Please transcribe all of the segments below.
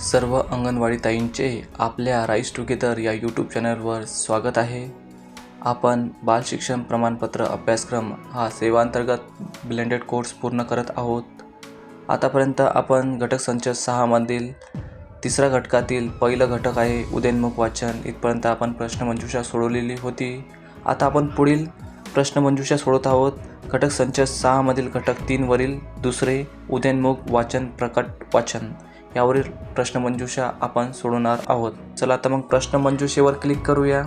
सर्व अंगणवाडी ताईंचे आपल्या rice together या यूट्यूब चॅनलवर स्वागत आहे. आपण बालशिक्षण प्रमाणपत्र अभ्यासक्रम हा सेवांतर्गत ब्लेंडेड कोर्स पूर्ण करत आहोत. आतापर्यंत आपण घटक संच सहामधील तिसऱ्या घटकातील पहिलं घटक आहे उदयनमुख वाचन. इथपर्यंत आपण प्रश्नमंजुषा सोडवलेली होती. आता आपण पुढील प्रश्नमंजुषा सोडत आहोत. घटक संच सहामधील घटक तीनवरील दुसरे उदयनमुख वाचन प्रकट वाचन. यावरील प्रश्नमंजुषा आपण सोडवणार आहोत. चला आता मग प्रश्नमंजुषेवर क्लिक करूया.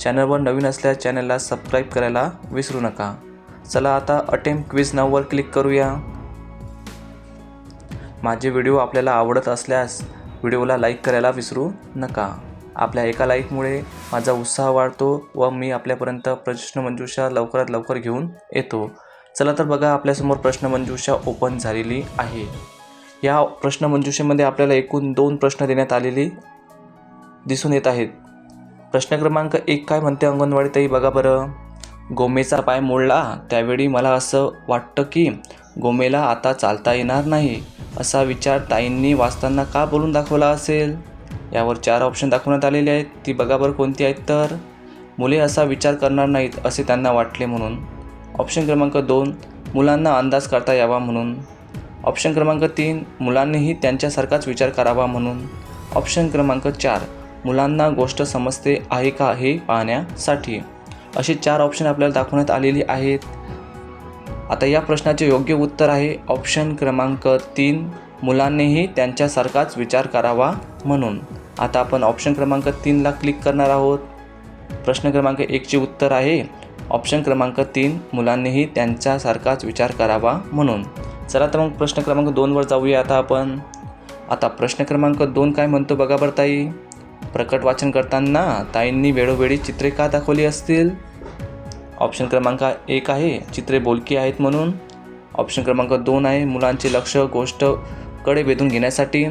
चॅनलवर नवीन असल्यास चॅनलला सबस्क्राईब करायला विसरू नका. चला आता अटेम्प क्विज नाववर क्लिक करूया. माझे व्हिडिओ आपल्याला आवडत असल्यास व्हिडिओला लाईक करायला विसरू नका. आपल्या एका लाईकमुळे माझा उत्साह वाढतो व मी आपल्यापर्यंत प्रश्नमंजुषा लवकरात लवकर घेऊन येतो. चला तर बघा आपल्यासमोर प्रश्नमंजुषा ओपन झालेली आहे. या प्रश्नमंजुषेमध्ये आपल्याला एकूण दोन प्रश्न देण्यात आलेली दिसून येत आहेत. प्रश्न क्रमांक एक काय म्हणते अंगणवाडीतही बघा बरं. गोमेचा पाय मोडला त्यावेळी मला असं वाटतं की गोमेला आता चालता येणार नाही असा विचार ताईंनी वाचताना का बोलून दाखवला असेल? यावर चार ऑप्शन दाखवण्यात आलेले आहेत. ती बघा बरं कोणती आहेत तर. मुले असा विचार करणार नाहीत असे त्यांना वाटले म्हणून. ऑप्शन क्रमांक दोन मुलांना अंदाज करता यावा म्हणून. ऑप्शन क्रमांक तीन मुलांनीही त्यांच्यासारखाच विचार करावा म्हणून. ऑप्शन क्रमांक चार मुलांना गोष्ट समजते आहे का हे पाहण्यासाठी. असे चार ऑप्शन आपल्याला दाखवण्यात आलेली आहेत. आता या प्रश्नाचे योग्य उत्तर आहे ऑप्शन क्रमांक तीन मुलांनीही त्यांच्यासारखाच विचार करावा म्हणून. आता आपण ऑप्शन क्रमांक तीनला क्लिक करणार आहोत. प्रश्न क्रमांक एकचे उत्तर आहे. ऑप्शन क्रमांक तीन मुलांनीही त्यांच्यासारखाच विचार करावा म्हणून. चला तर मग प्रश्न क्रमांक दोनवर जाऊया. आता आपण आता प्रश्न क्रमांक दोन काय म्हणतो बघा बरं ताई. प्रकट वाचन करताना ताईंनी वेळोवेळी चित्रे का दाखवली असतील? ऑप्शन क्रमांक एक आहे चित्रे बोलकी आहेत म्हणून. ऑप्शन क्रमांक दोन आहे मुलांचे लक्ष गोष्टकडे वेधून घेण्यासाठी.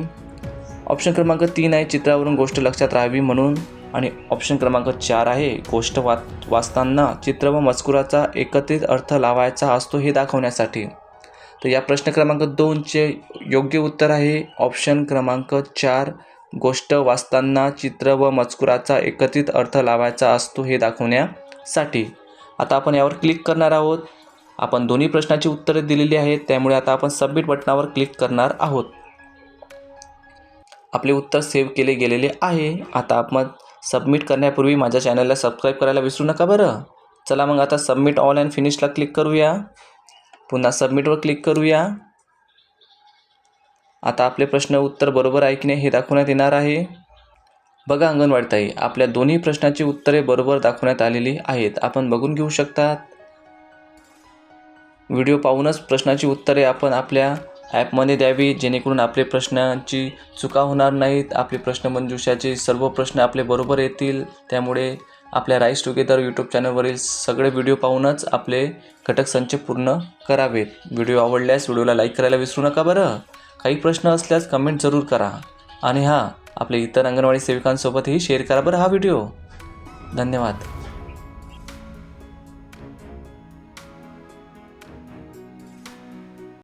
ऑप्शन क्रमांक तीन आहे चित्रावरून गोष्ट लक्षात राहावी म्हणून. आणि ऑप्शन क्रमांक चार आहे गोष्ट वाच वाचताना चित्र व मजकुराचा एकत्रित अर्थ लावायचा असतो हे दाखवण्यासाठी. तर या प्रश्न क्रमांक दोनचे योग्य उत्तर आहे. ऑप्शन क्रमांक चार गोष्ट वाचताना चित्र व मजकुराचा एकत्रित अर्थ लावायचा असतो हे दाखवण्यासाठी. आता आपण यावर क्लिक करणार आहोत. आपण दोन्ही प्रश्नाची उत्तरे दिलेली आहेत त्यामुळे आता आपण सबमिट बटनावर क्लिक करणार आहोत. आपले उत्तर सेव्ह केले गेलेले आहे. आता आपण सबमिट करण्यापूर्वी माझ्या चॅनलला सबस्क्राईब करायला विसरू नका बरं. चला मग आता सबमिट ऑल अँड फिनिशला क्लिक करूया. पुन्हा सबमिटवर क्लिक करूया. आता आपले प्रश्न उत्तर बरोबर आहे की नाही हे दाखवण्यात येणार आहे. बघा अंगणवाडीताई आपल्या दोन्ही प्रश्नाची उत्तरे बरोबर दाखवण्यात आलेली आहेत. आपण बघून घेऊ शकतात. व्हिडिओ पाहूनच प्रश्नाची उत्तरे आपण आपल्या ॲपमध्ये द्यावी जेणेकरून आपले प्रश्नांची चुका होणार नाहीत. आपले प्रश्नमंजुषाचे सर्व प्रश्न आपले बरोबर येतील. त्यामुळे आपल्या राईस टुगेदर यूट्यूब चॅनलवरील सगळे व्हिडिओ पाहूनच आपले घटक संच पूर्ण करावेत. व्हिडिओ आवडल्यास व्हिडिओला लाईक करायला विसरू नका बरं. काही प्रश्न असल्यास कमेंट जरूर करा. आणि हां आपल्या इतर अंगणवाडी सेविकांसोबतही शेअर करा बरं हा व्हिडिओ धन्यवाद.